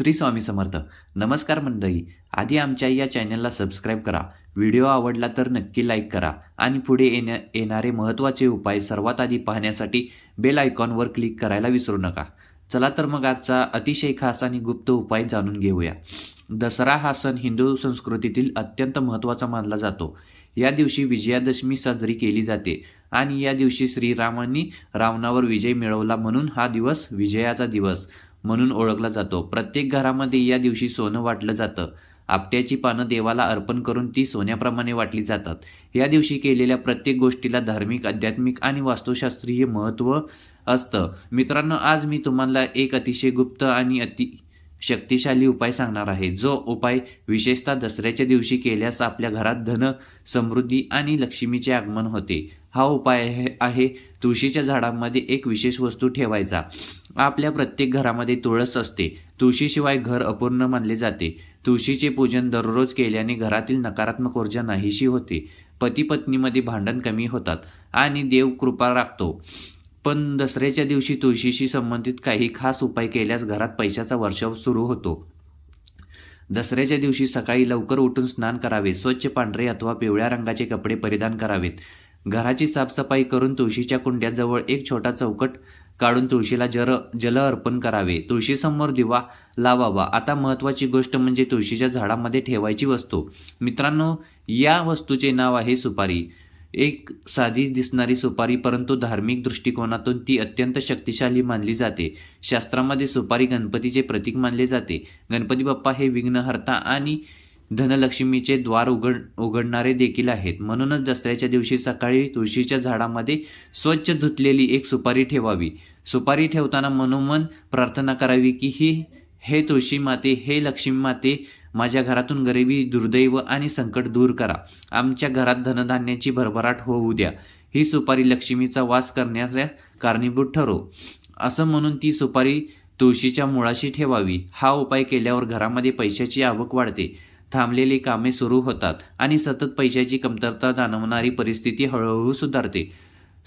श्री स्वामी समर्थ. नमस्कार मंडळी. आधी आमच्या या चॅनलला सबस्क्राईब करा. व्हिडिओ आवडला तर नक्की लाईक करा आणि पुढे येण्या येणारे महत्त्वाचे उपाय सर्वात आधी पाहण्यासाठी बेल आयकॉनवर क्लिक करायला विसरू नका. चला तर मग आजचा अतिशय खास आणि गुप्त उपाय जाणून घेऊया. दसरा हा सण हिंदू संस्कृतीतील अत्यंत महत्त्वाचा मानला जातो. या दिवशी विजयादशमी साजरी केली जाते आणि या दिवशी श्रीरामांनी रावणावर विजय मिळवला म्हणून हा दिवस विजयाचा दिवस. म्हणून ओळखला जातो. प्रत्येक घरामध्ये या दिवशी सोनं वाटलं जातं. आपट्याची पानं देवाला अर्पण करून ती सोन्याप्रमाणे वाटली जातात. या दिवशी केलेल्या प्रत्येक गोष्टीला धार्मिक आध्यात्मिक आणि वास्तुशास्त्रीय महत्त्व असतं. मित्रांनो आज मी तुम्हाला एक अतिशय गुप्त आणि अति शक्तिशाली उपाय सांगणार आहे. जो उपाय विशेषतः दसऱ्याच्या दिवशी केल्यास आपल्या घरात धन समृद्धी आणि लक्ष्मीचे आगमन होते. हा उपाय आहे- आहे. तुळशीच्या झाडांमध्ये एक विशेष वस्तू ठेवायचा. आपल्या प्रत्येक घरामध्ये तुळस असते. तुळशीशिवाय घर अपूर्ण मानले जाते. तुळशीचे पूजन दररोज केल्याने घरातील नकारात्मक ऊर्जा नाहीशी होते. पती पत्नीमध्ये भांडण कमी होतात आणि देव कृपा राखतो. पण दसऱ्याच्या दिवशी तुळशीशी संबंधित काही खास उपाय केल्यास घरात पैशाचा वर्षाव सुरू होतो. दसऱ्याच्या दिवशी सकाळी लवकर उठून स्नान करावे. स्वच्छ पांढरे अथवा पिवळ्या रंगाचे कपडे परिधान करावेत. घराची साफसफाई करून तुळशीच्या कुंड्याजवळ एक छोटा चौकट काढून तुळशीला जर जल अर्पण करावे. तुळशीसमोर दिवा लावावा. आता महत्त्वाची गोष्ट म्हणजे तुळशीच्या झाडामध्ये ठेवायची वस्तू. मित्रांनो या वस्तूचे नाव आहे सुपारी. एक साधी दिसणारी सुपारी परंतु धार्मिक दृष्टिकोनातून ती अत्यंत शक्तिशाली मानली जाते. शास्त्रामध्ये सुपारी गणपतीचे प्रतीक मानले जाते. गणपती बाप्पा हे विघ्नहर्ता आणि धनलक्ष्मीचे द्वार उघड उघडणारे देखील आहेत. म्हणूनच दसऱ्याच्या दिवशी सकाळी तुळशीच्या झाडामध्ये स्वच्छ धुतलेली एक सुपारी ठेवावी. सुपारी ठेवताना मनोमन प्रार्थना करावी की ही हे तुळशी माते हे लक्ष्मी माते माझ्या घरातून गरिबी दुर्दैव आणि संकट दूर करा. आमच्या घरात धनधान्याची भरभराट होऊ द्या. ही सुपारी लक्ष्मीचा वास करण्यास कारणीभूत ठरो. असं म्हणून ती सुपारी तुळशीच्या मुळाशी ठेवावी. हा उपाय केल्यावर घरामध्ये पैशाची आवक वाढते. थांबलेली कामे सुरू होतात आणि सतत पैशाची कमतरता जाणवणारी परिस्थिती हळूहळू सुधारते.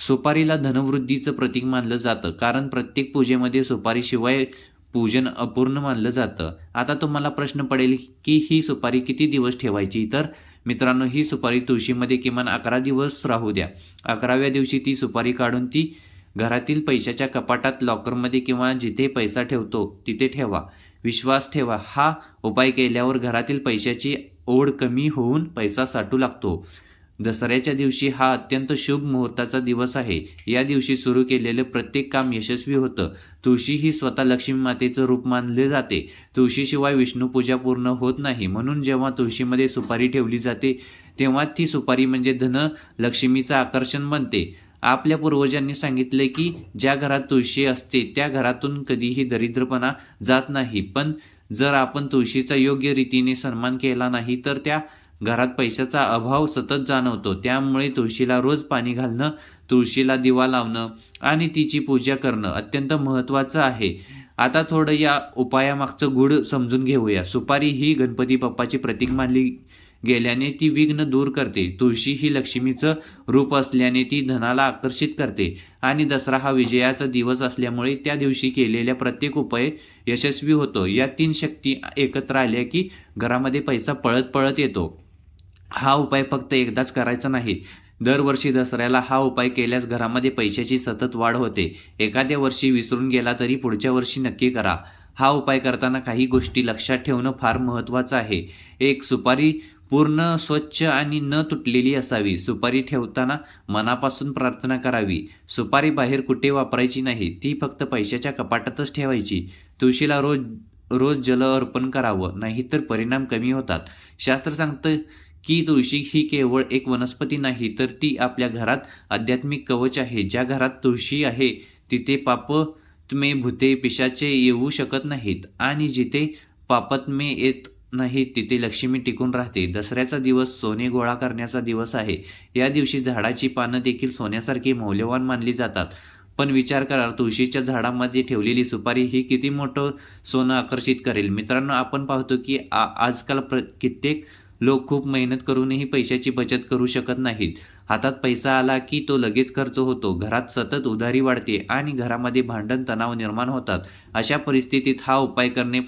सुपारीला धनवृद्धीचं प्रतीक मानलं जातं कारण प्रत्येक पूजेमध्ये सुपारीशिवाय पूजन अपूर्ण मानलं जातं. आता तुम्हाला प्रश्न पडेल की ही सुपारी किती दिवस ठेवायची? तर मित्रांनो ही सुपारी तुळशीमध्ये किमान अकरा दिवस राहू द्या. अकराव्या दिवशी ती सुपारी काढून ती घरातील पैशाच्या कपाटात लॉकरमध्ये किंवा जिथे पैसा ठेवतो तिथे ठेवा. विश्वास ठेवा. हा उपाय केल्यावर घरातील पैशाची ओढ कमी होऊन पैसा साठू लागतो. दसऱ्याच्या दिवशी हा अत्यंत शुभ मुहूर्ताचा दिवस आहे. या दिवशी सुरू केलेलं प्रत्येक काम यशस्वी होतं. तुळशी ही स्वतः लक्ष्मी मातेचं रूप मानले जाते. तुळशीशिवाय विष्णूपूजा पूर्ण होत नाही. म्हणून जेव्हा तुळशीमध्ये सुपारी ठेवली जाते तेव्हा ती सुपारी म्हणजे धन लक्ष्मीचं आकर्षण बनते. आपल्या पूर्वजांनी सांगितले की ज्या घरात तुळशी असते त्या घरातून कधीही दरिद्रपणा जात नाही. पण जर आपण तुळशीचा योग्य रीतीने सन्मान केला नाही तर त्या घरात पैशाचा अभाव सतत जाणवतो. त्यामुळे तुळशीला रोज पाणी घालणं तुळशीला दिवा लावणं आणि तिची पूजा करणं अत्यंत महत्त्वाचं आहे. आता थोडं या उपायामागचं गुढ समजून घेऊया. सुपारी ही गणपती बाप्पाची प्रतीक मानली गेल्याने ती विघ्न दूर करते. तुळशी ही लक्ष्मीचं रूप असल्याने ती धनाला आकर्षित करते. आणि दसरा हा विजयाचा दिवस असल्यामुळे त्या दिवशी केलेल्या प्रत्येक उपाय यशस्वी होतो. या तीन शक्ती एकत्र आल्या की घरामध्ये पैसा पळत पळत येतो. हा उपाय फक्त एकदाच करायचा नाही. दरवर्षी दसऱ्याला हा उपाय केल्यास घरामध्ये पैशाची सतत वाढ होते. एखाद्या वर्षी विसरून गेला तरी पुढच्या वर्षी नक्की करा. हा उपाय करताना काही गोष्टी लक्षात ठेवणं फार महत्त्वाचं आहे. एक सुपारी पूर्ण स्वच्छ आणि न तुटलेली असावी. सुपारी ठेवताना मनापासून प्रार्थना करावी. सुपारी बाहेर कुठे वापरायची नाही ती फक्त पैशाच्या कपाटातच ठेवायची. तुळशीला रोज रोज जल अर्पण करावं नाहीतर परिणाम कमी होतात. शास्त्र सांगतं की तुळशी ही केवळ एक वनस्पती नाही तर ती आपल्या घरात आध्यात्मिक कवच आहे. ज्या घरात तुळशी आहे तिथे पापत्मे भूते पिशाचे येऊ शकत नाहीत. आणि जिथे पापत्मे येत नाही तिथे लक्ष्मी टिकून राहते. दसऱ्याचा दिवस सोने गोळा करण्याचा दिवस आहे. या दिवशी झाडाची पानं देखील सोन्यासारखी मौल्यवान मानली जातात. पण विचार करा तुळशीच्या झाडामध्ये ठेवलेली सुपारी ही किती मोठं सोनं आकर्षित करेल? मित्रांनो आपण पाहतो की आ आजकाल प्र कित्येक लोक खूप मेहनत करूनही पैशाची बचत करू शकत नाहीत. हातात पैसा आला की तो लगेच खर्च होतो. घरात सतत उधारी वाढते आणि घरामध्ये भांडण तणाव निर्माण होतात. अशा परिस्थितीत हा उपाय करणे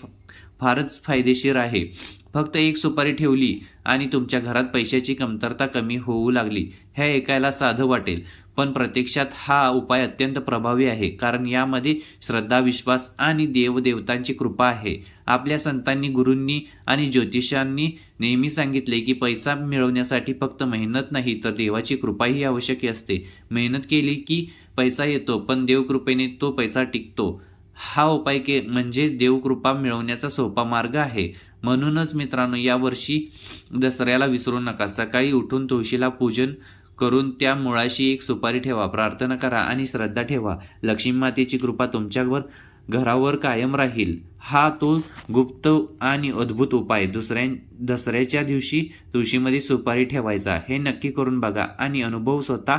फारच फायदेशीर आहे. फक्त एक सुपारी ठेवली आणि तुमच्या घरात पैशाची कमतरता कमी होऊ लागली हे ऐकायला साधं वाटेल. पण प्रत्यक्षात हा उपाय अत्यंत प्रभावी आहे कारण यामध्ये श्रद्धा विश्वास आणि देवदेवतांची कृपा आहे. आपल्या संतांनी गुरूंनी आणि ज्योतिषांनी नेहमी सांगितले की पैसा मिळवण्यासाठी फक्त मेहनत नाही तर देवाची कृपाही आवश्यक असते. मेहनत केली की पैसा येतो पण देवकृपेने तो पैसा टिकतो. हा उपाय के म्हणजे देवकृपा मिळवण्याचा सोपा मार्ग आहे. म्हणूनच मित्रांनो यावर्षी दसऱ्याला विसरू नका. सकाळी उठून तुळशीला पूजन करून त्या मुळाशी एक सुपारी ठेवा प्रार्थना करा आणि श्रद्धा ठेवा. लक्ष्मी मातेची कृपा तुमच्यावर घरावर कायम राहील. हा तो गुप्त आणि अद्भुत उपाय. दुसऱ्या दसऱ्याच्या दिवशी तुळशीमध्ये सुपारी ठेवायचा. हे नक्की करून बघा आणि अनुभव स्वतः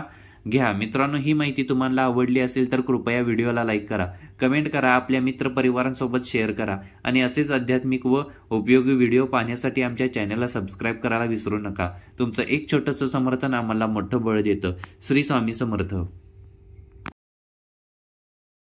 घ्या. मित्रांनो ही माहिती तुम्हाला आवडली असेल तर कृपया व्हिडिओला लाईक करा. कमेंट करा आपल्या मित्रपरिवारांसोबत शेअर करा आणि असेच आध्यात्मिक व उपयोगी व्हिडिओ पाहण्यासाठी आमच्या चॅनलला सबस्क्राईब करायला विसरू नका. तुमचं एक छोटंसं समर्थन आम्हाला मोठं बळ देतं. श्री स्वामी समर्थ.